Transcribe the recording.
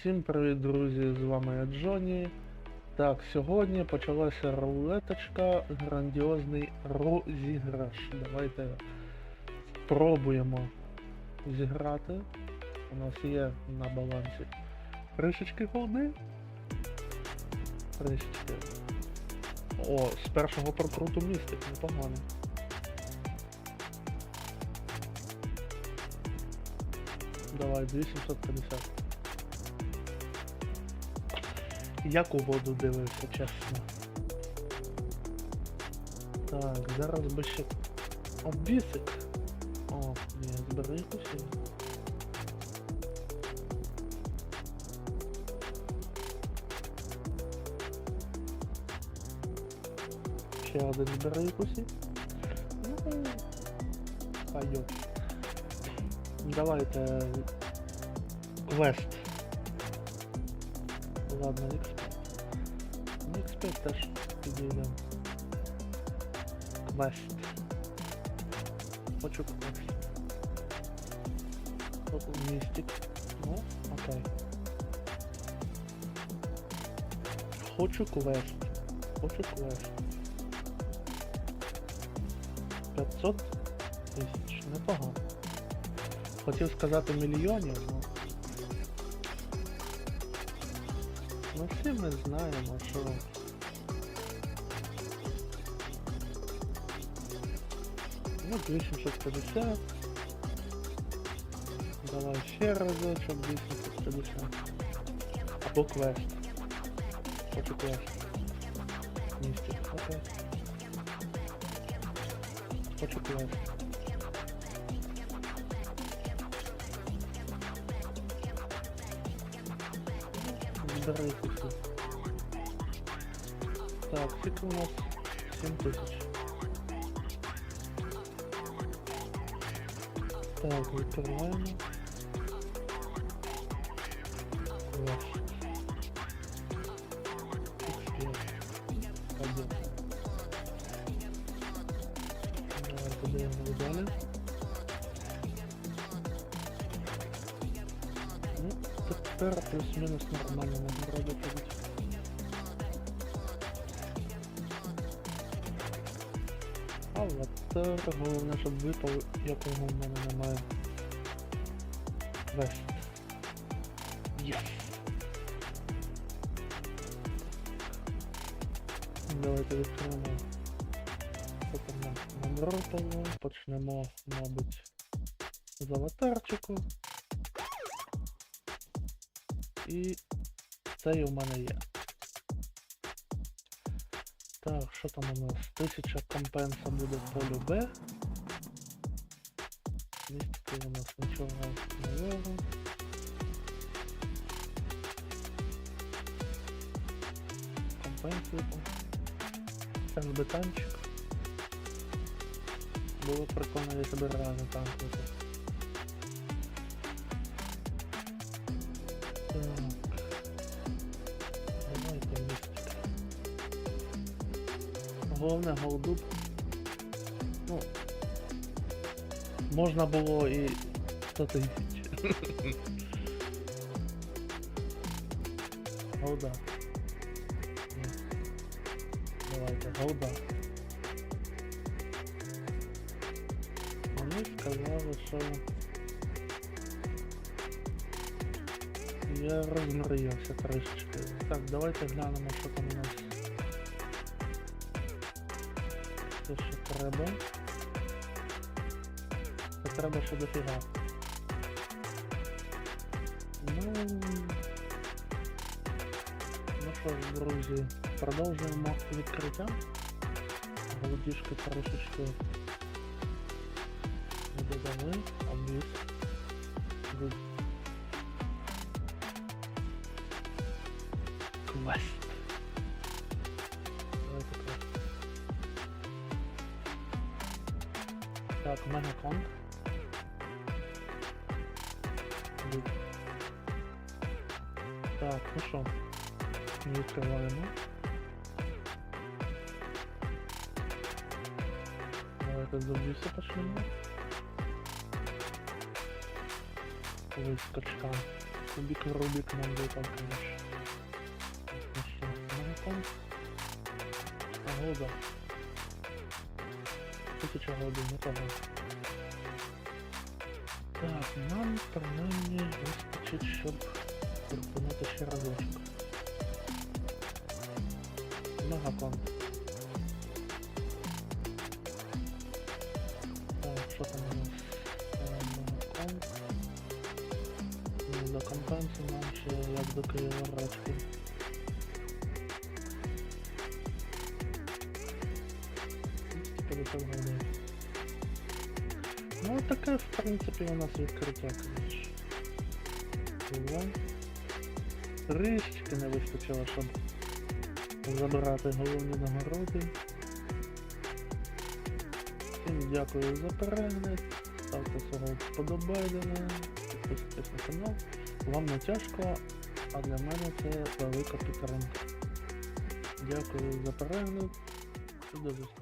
Всім привіт, друзі! З вами я Джоні. Так, сьогодні почалася рулеточка, грандіозний розіграш. Давайте спробуємо зіграти. У нас є на балансі кришечки голди. Кришечки. О, з першого прокруту містик, непогано. Давай, 2750. Як у воду дивився, чесно. Так, зараз би ще. Обісик. О, ні, збери якусь. Ще один збери якусь. Ну, пойдет. Давайте квест. Ладно, X5. Ну, X5 теж підійде. Квест. Хочу квест. Тут містик. Ну, окей. Хочу квест. Хочу квест. 500 тисяч. Непогано. Хотів сказати мільйонів, ну. Ну всі ми знаємо, що ну 850. Давай ще разочок 850. Або квест. Хочу квест. Містик, окей. Хочу квест. Збирай куси. Так, скільки у нас 7 тисяч. Так, відкриваємо. Клас. X5. Пойдем. Давай далі. Ну, тепер плюс-мінус нормально нагорода ходить. Аватар, головне, щоб випав, якого в мене немає. Квест. Єс! Давайте відкриємо. Нас? Нам випало. Почнемо, мабуть, з аватарчику. І цей у мене є. Так, що там у нас? Тисяча компенса буде полю Б. Містики у нас нічого нового. Компенсуємо. СБ танчик. Було прикольно, якщо б реально танк Головне голдуб. Ну. Можна було і 100 тисяч. Голда. Давайте, голда. Вони сказали, що я розмріявся трішечки. Так, давайте глянемо, що там у нас. Це що треба. Це треба ще дофіга. Ну. Ну що ж, друзі, продовжуємо відкриття. Голодішки трошечки не додали, обвіз. Від- Квест. Так, у мене конт. Від. Так, ну що, відкриваємо. Давайте з обвісу почнемо. Коли скачка. Кубик Рубик нам выпал, конечно. Ну что, марафон? Погода. Тысяча году, непогано. Так, нам принаймні вистачить, щоб крутанути ще разочок. Мегакон. Так, що там у нас? Е, Мегакон. Ну, До компенсу нам ще як до Києва речки. Ну, таке, в принципі, у нас відкриття, конечно. Було. Не вистачило, щоб забирати головні нагороди. Всім дякую за перегляд. Ставте свого вподобайдена, підписуйтесь на канал. Вам не тяжко, а для мене це велика підтримка. Дякую за перегляд і до зустрічі.